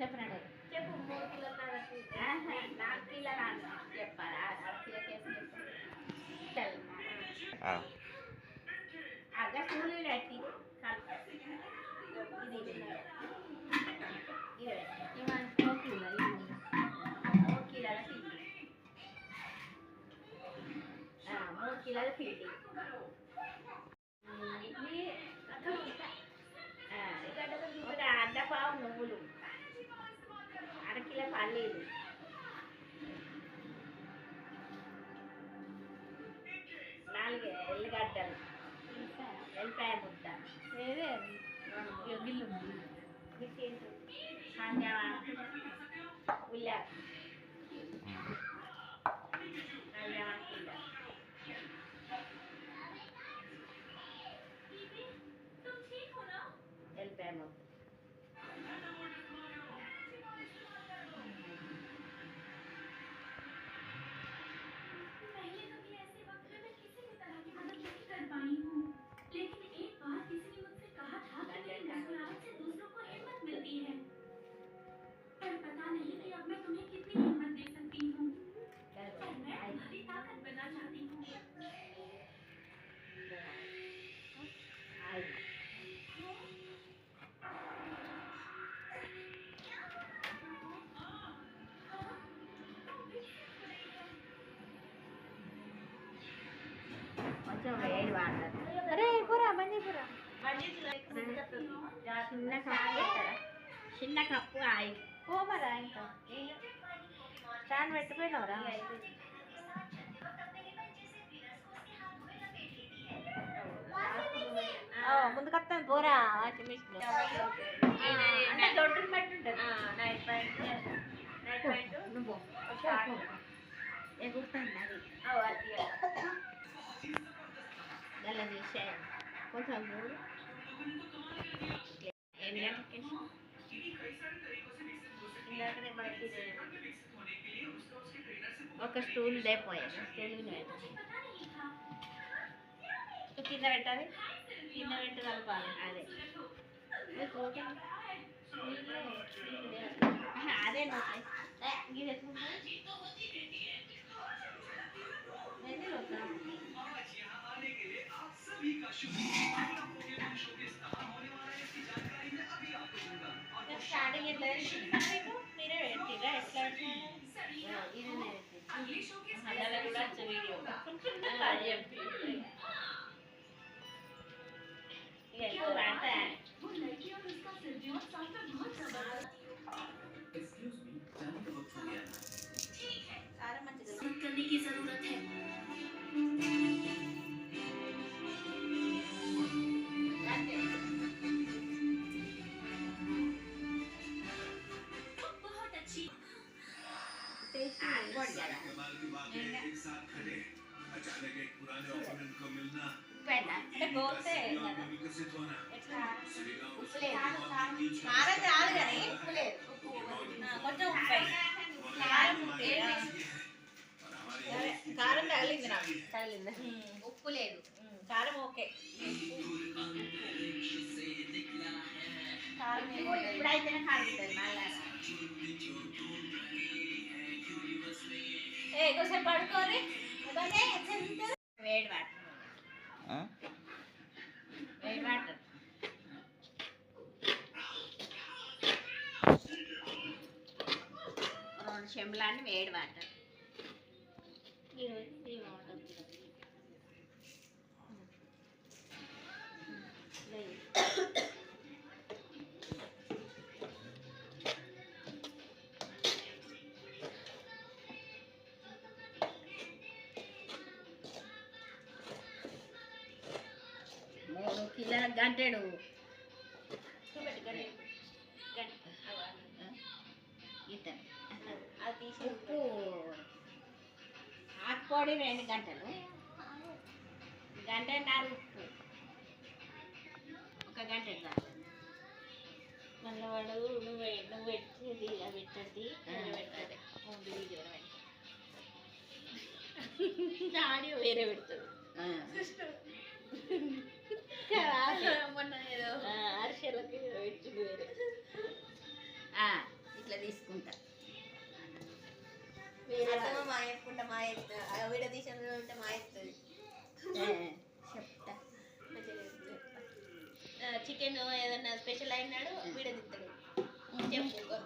చెప్పినాడు. చెప్పు మూడు కిలోన్నర ఆహా, నాలుగు కిలోలు అన్న చెప్పాలి? ఆ- అర కిలో కేసు చెప్పాలి ఆ, అగ్గ స్కూల్ పెట్టి కలిపి. ఇది ఇది ఇది ఇవన్నీ మూడు కిలోలు ఇవి. మూడు కిలోల పిండి. ఆ, మూడు కిలోల పిండి. ఉమ్, ఇడ్లీ ఆ, ఒక అర్ధ పావు నువ్వులు. అర కిలో పల్లీలు నాలుగు ఎల్లిగడ్డలు ఎల్లిపాయ ముద్ద ఏదే రెండు గిల్లు కాంజామ ఉల్లా చిన్న కప్పు? చిన్న కప్పు ఆయిల్ ఓ మరి ఇంత స్టాండ్ పెట్టిపోయినవరా? ముందు కత్తాను పోరా. మిషన్ అంటే దొడ్డుని బట్టి ఉంటుంది. నైట్ పాయింట్ నైట్ పాయింట్ నువ్వు ఎగురుతుంది అది గల్ల తీసేయండి కొంచెం ఒక స్టూల్ లేపోయాయి స్టూల్ కింద పెట్టాలి కింద పెట్టి కలపాలి అదే మీకు ఓకే? నీళ్ళే, నీళ్ళే. ఆహా, అదే నోకే ఇది ఎట్లుంటుంది స్టార్టింగ్ ఎట్లా పెట్టినా మీకు? మీరే పెట్టిరా ఎట్లా పెట్టినా? ఆ, ఇది నేను పెట్టినా. అందులో కూడా వచ్చే వీడియో అది చెప్పి ఇక ఎక్కువ ఉమ్, ఉప్పు లేదు. కారం ఓకే. కారం. ఇప్పుడైతేనే మళ్ళా. ఏ కొంచెం పడుకోరి. వేడి వాటర్? వేడి వాటర్. రెండు చెంబులాన్ని వేడి వాటర్. మూడు కిలోల గంటెడు. ఇతను ఉప్పు. ఆకుపొడి రెండు గంటలు. గంటన్నర ఉప్పు. ఒక గంట చాలు. మళ్ళీ వాడు నువ్వు నువ్వు పెట్టేది ఇలా పెట్టద్ది పెట్టదు. ఆడియో వేరే పెడుతుంది అరిసెలకి వేరే. ఆ, తీసుకుంటా. అత్తమ్మ మా ఎత్తుకుంటా మా ఎత్తు వీడియో తీసిన ఉంటే మా చికెన్ ఏదన్నా స్పెషల్ అయినాడు వీడియో చెప్పు.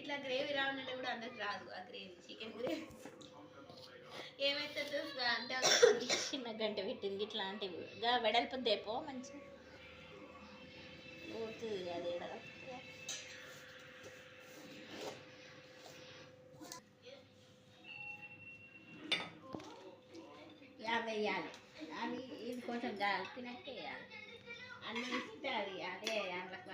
ఇట్లా గ్రేవీ రావాలంటే కూడా అందరికి రాదు ఆ గ్రేవీ చికెన్ గ్రేవీ. ఏమైతుంది అంటే చిన్న గంట పెట్టింది ఇట్లాంటివి. ఇంకా వెడల్పు దేపో మంచి పోతుంది అది యాభై యాభై కొంచెం కలిపినట్టు వేయాలి అన్ని ఇస్తే అది అదే అందులోకి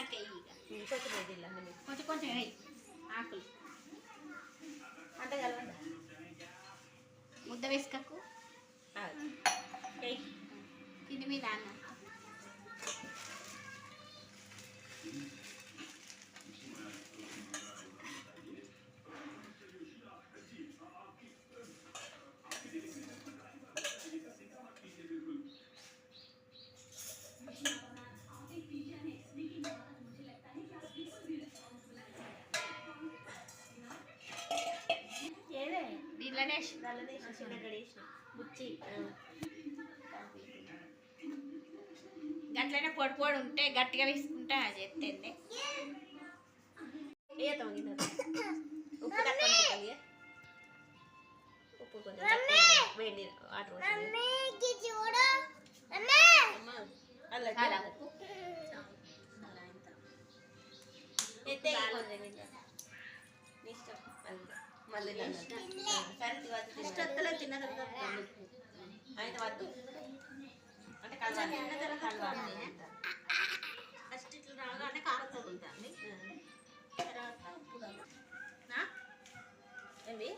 విసికినాక వెయ్యి కొంచెం మళ్ళీ. కొంచెం కొంచెం ఆకులు అంతే కలవండి. ముద్ద వేసుకకు ఏయ్. కింది మీద అన్న వేసిన, చిన్న. బుచ్చి. ఆ. గట్లనే పొడి పొడి ఉంటే గట్టిగా వేసుకుంటే అది తొంగి ఉప్పు తక్కువ ఉప్పు కొంచెం. వేడి వాటర్ ఇష్టం. మళ్ళీ సరే తివద్దు తిన్న. తిన్న తర్వాత అయితే వద్దు. అంటే కలవాలి ఫస్ట్ ఇట్లా రాగానే తర్వాత. ఇట్లా ఇది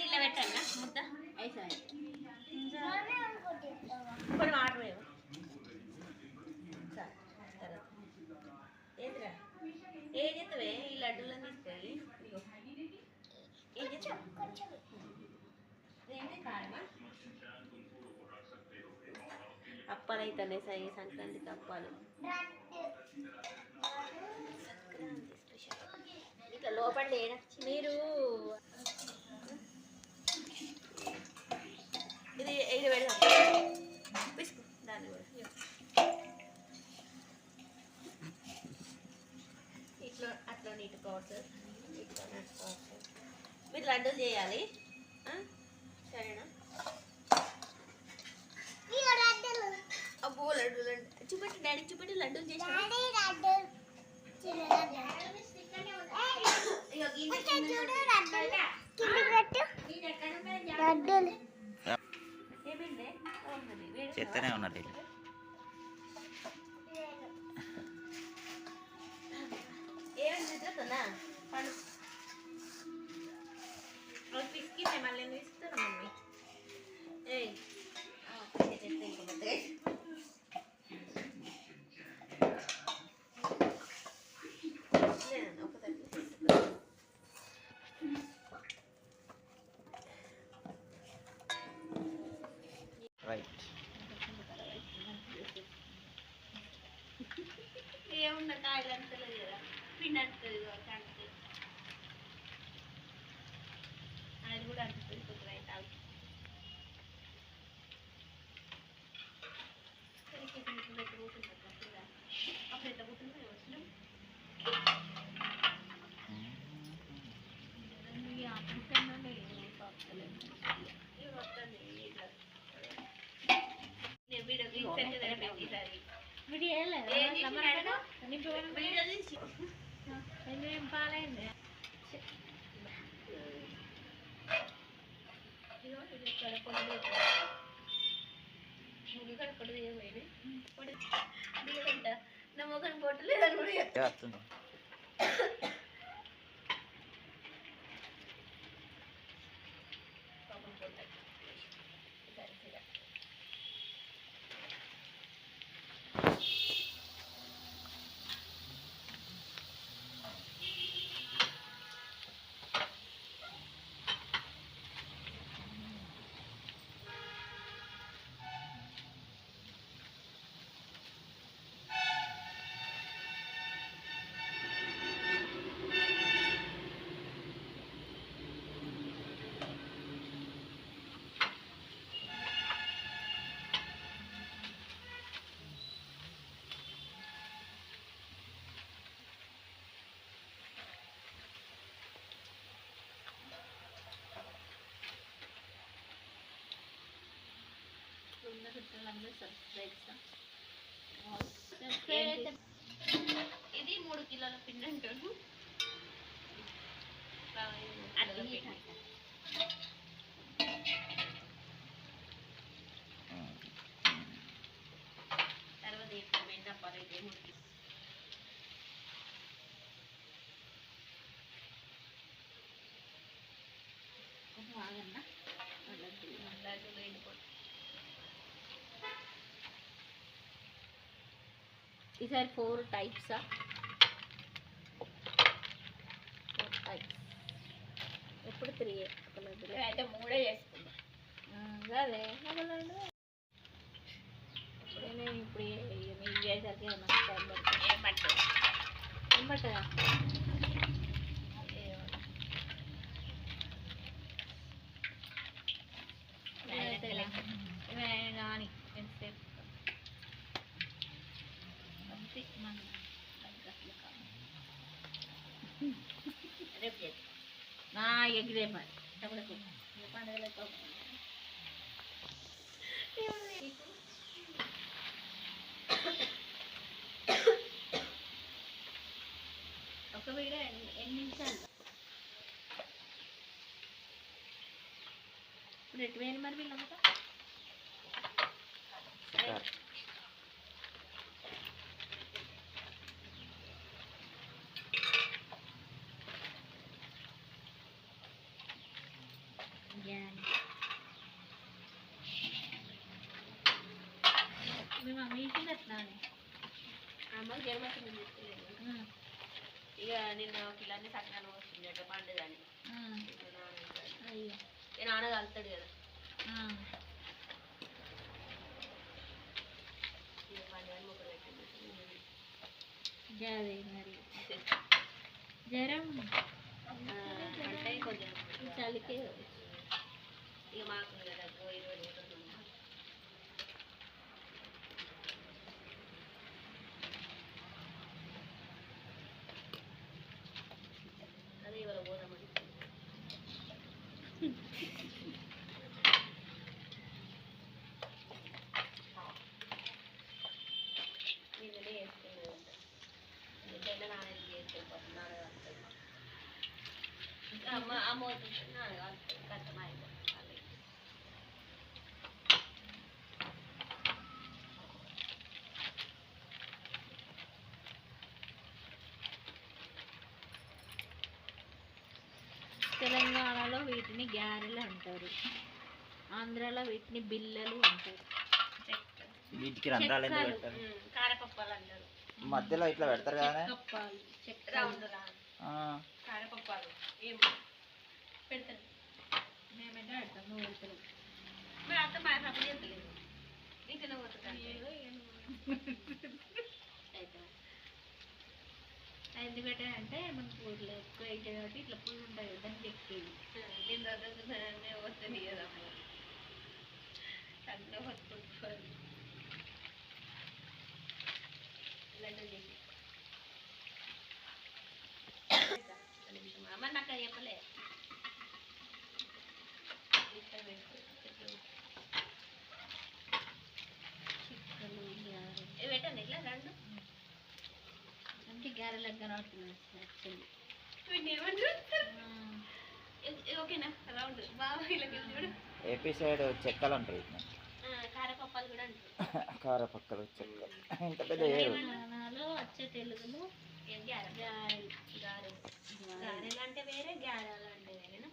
ఇలా పెట్టన్నా ముద్ద. అయిపోయి ఇప్పుడు వాటర్ అప్పాలు అయితేనే సై సంక్రాంతికి అప్పాలు సంక్రాంతి స్పెషల్ ఇట్లా లోపల మీరు ఇది ఇది పెడదాం పిసుకు దాన్ని కూడా ఇట్లా అట్లా నీటుకోవచ్చు ఇట్లా నట్టుకోవచ్చు మీరు లడ్డు చేయాలి సరేనా అబ్బో లడ్డూలు అంటే చూపెట్టి డాడీకి చూపెట్టి లడ్డూలు చేసి ఏమైంది అవునండి. వేడి చెత్తనే ఉన్నది? వీళ్ళు. ఏమైంది? నిద్రపోతుందా? పండు. అది పిసికిందే, మళ్ళీ ఎందుకు పిసుకుతారు మమ్మీ? ఏయ్. ఆ, పైన മുടി കടപ്പുറത്ത് ഞാൻ പോയത് ഇവിടെ കണ്ട ఏం కావట్లేదు. నా లేదని కూడా చెప్తున్నాను చుట్టాలందరూ సబ్స్క్రైబ్ ఇది మూడు కిలోల పిండి అంటాడు అట్లా తర్వాత ఎక్కువ మెండ పరైతే మూడు కిలో బాగన్నా లడ్డూలు ఎండిపోయి ఈసారి ఫోర్ టైప్సా ఫోర్ టైప్స్ ఎప్పుడు త్రీ అయితే మూడే చేసుకుందాం. అదే. నేను ఇప్పుడు మీకు చేసరికి ఏమన్నా టైం పడుతుంది ఏం పట్టదు ఏం పట్టదా కానీ ఎంతసేపు అంతే మన దగ్గరలో కాదు. రేపు నా ఎగిరే మరి డబ్బులకు పండుగలకు ఒక వీడియో ఎన్ని నిమిషాలు? ఇప్పుడు ఎటు పోయింది మరి వీళ్ళంతా మీ మమ్మీ ఇచ్చినట్లా అమ్మ జన్మకి ఇక నిన్న పిల్లల్ని సత్యాన్ని వస్తుందట పండుగని. అయ్యో. ఇక నాన్న కలుతాడు కదా. జాదే మరి. జ్వరం అంటే కొంచెం చలికే. ఇక మాకు కదా ఇరవై రోజులు ఉంది. అదే ఇవాళ పోదామని నిన్ననే వేసుకున్నాడంట నిన్న నాన్నకి వేసుకెళ్ళిపోతుంది నాన్న కలుపుతాడు. ఇంకా అమ్మ అమ్మ వస్తుంటే నాన్న కలుపుతాడు. కష్టం అయిపోతుంది అదే. తెలంగాణలో వీటిని గారెలు అంటారు. ఆంధ్రాలో వీటిని బిల్లలు అంటారు. వీటికి రంధ్రాలు ఎందుకు ఉమ్, కారపప్పాలు అన్నారు మధ్యలో ఇట్లా పెడతారు కదా కప్పాలు చెక్క రౌండ్ కారపప్పాలు. ఏం? పెడతాను. మేమైతే పెడతాం నువ్వు పెడతావు. మరి అత్త మా సపోర్ట్ చేస్తలేదు. ఇంకనే పోతుంటాను ఎందుకు పెట్టానంటే మనకు ఊర్లో ఎక్కువ అయితే కాబట్టి ఇట్లా పువ్వు ఉంటాయి కదా దానికి ఎక్కేది దీని తర్వాత వస్తుంది కదా అందులో వస్తుంటుంది లడ్డు చేసి అమ్మ నాకు అది గ్యాల లెక్క చెక్కలు అంటారు ఇట్లా కారపక్కలు కూడా అంటారు కారపక్కలు చెక్కలు ఇంత పెద్ద వచ్చే తెలుగులో గారెలు అంటే వేరే గారెలు అంటే వేరేనా?